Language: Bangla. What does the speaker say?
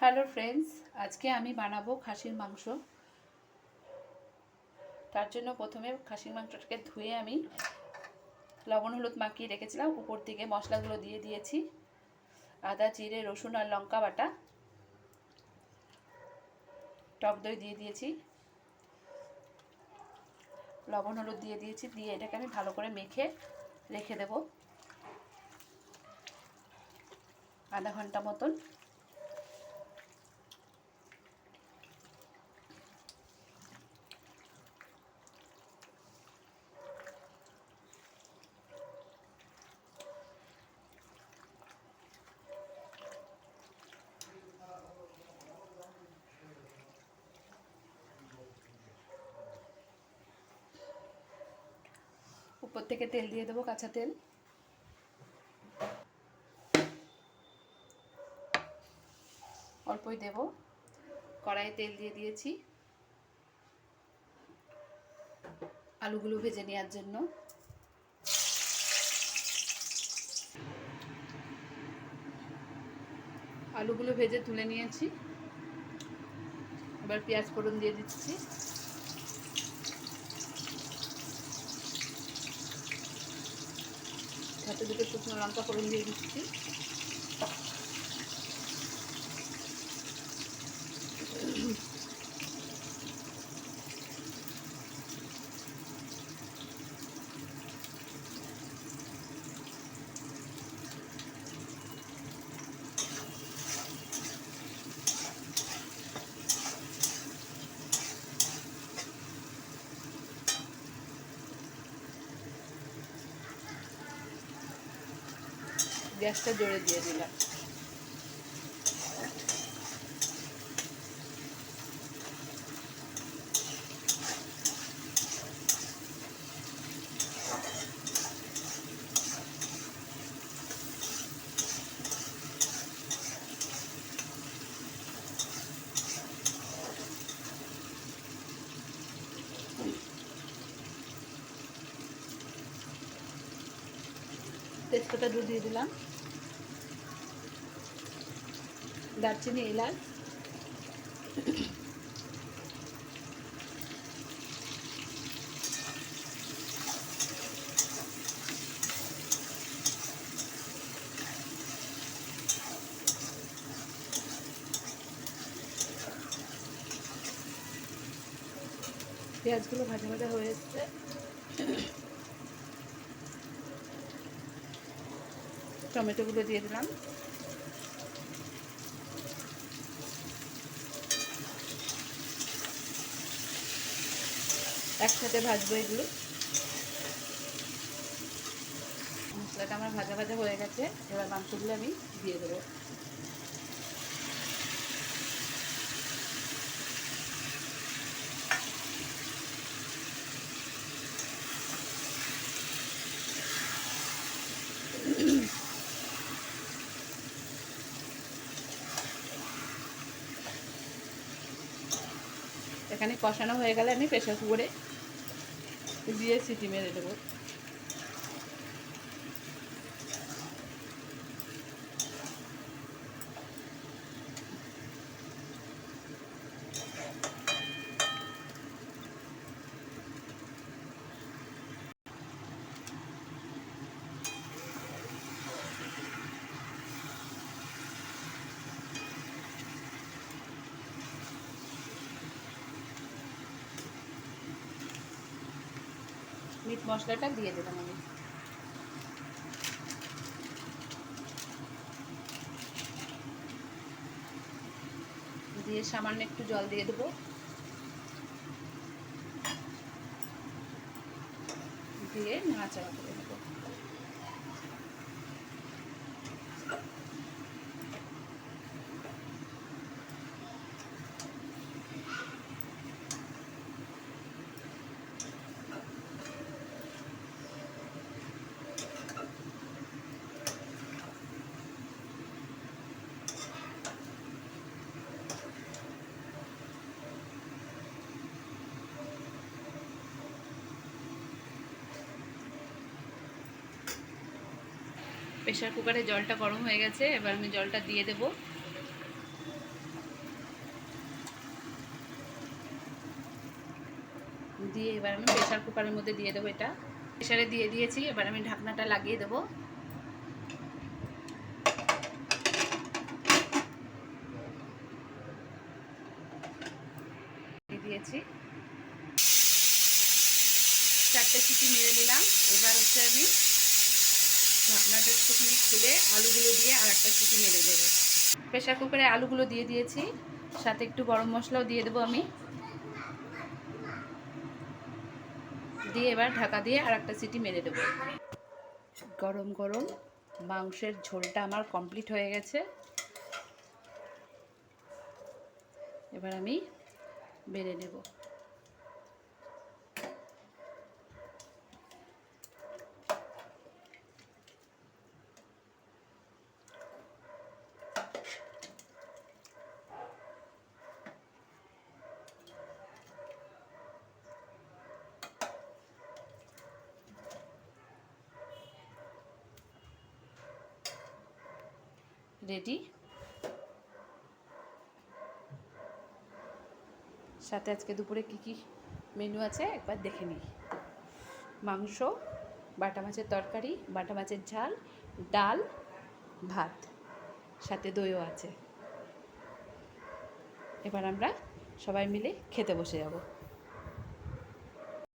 হ্যালো ফ্রেন্ডস আজকে আমি বানাবো খাসির মাংস। তার জন্য প্রথমে খাসির মাংসটাকে ধুয়ে আমি লবণ, হলুদ মাখিয়ে রেখেছিলাম। উপর থেকে মশলাগুলো দিয়ে দিয়েছি। আদা, জিরে, রসুন আর লঙ্কা বাটা। টক দই দিয়ে দিয়েছি। লবণ, হলুদ দিয়ে দিয়েছি। দিয়ে এটাকে আমি ভালো করে মেখে রেখে দেব। আধা ঘণ্টা মতন। থেকে তেল দিয়ে দেবো, কাঁচা তেল। অল্পই দেব। কড়াইয়ে তেল দিয়ে দিয়েছি। আলুগুলো ভেজে নেওয়ার জন্য। আলুগুলো ভেজে তুলে নিয়েছি। এবার পেঁয়াজ ফোড়ন দিয়ে দিচ্ছি। সাথে দুটো শুকনো লঙ্কা ফোড়ন দিয়ে দিচ্ছি। গ্যাসটা জোরে দিয়ে দিলাম। তেজপাতা দুধ দিয়ে দিলাম। দারচিনি এলাচ। পেঁয়াজগুলো ভাজা ভাজা হয়ে এসছে। টমেটোগুলো দিয়ে দিলাম। একসাথে ভাজবো এগুলো। মশলাটা আমার ভাজা ভাজা হয়ে গেছে, এবার মাংসগুলো আমি দিয়ে দেবো। এখানে কষানো হয়ে গেলে আমি প্রেশার কুকারে দিয়ে সিটি মেরে দেবো। মিট মশলাটা দিয়ে দেবেন আমি। দিয়ে সামান্য একটু জল দিয়ে দেবো। দিয়ে নাড়াচাড়া করে দেবো প্রেশার কুকারে জলটা গরম হয়ে গেছে, এবার আমি জলটা দিয়ে দেব। দিয়ে এবার আমি প্রেশার কুকারের মধ্যে দিয়ে দেবো এটা। প্রেশারে দিয়ে দিয়েছি, এবার আমি ঢাকনাটা লাগিয়ে দেবো। দিয়েছি। চারটে সিটি মেরে নিলাম। এবার হচ্ছে আমি ঢাকনাটা একটুখানি খুলে আলুগুলো দিয়ে আর একটা সিটি মেরে দেবো। প্রেশার কুকারে আলুগুলো দিয়ে দিয়েছি। সাথে একটু গরম মশলাও দিয়ে দেবো আমি। দিয়ে এবার ঢাকা দিয়ে আর একটা সিটি মেরে দেবো। গরম গরম মাংসের ঝোলটা আমার কমপ্লিট হয়ে গেছে। এবার আমি বেড়ে নেব। রেডি? সাথে আজকে দুপুরে কি কি মেনু আছে একবার দেখে নিই। মাংস, বাটা মাছের তরকারি, বাটা মাছের ঝাল, ডাল, ভাত। সাথে দইও আছে। এবার আমরা সবাই মিলে খেতে বসে যাব।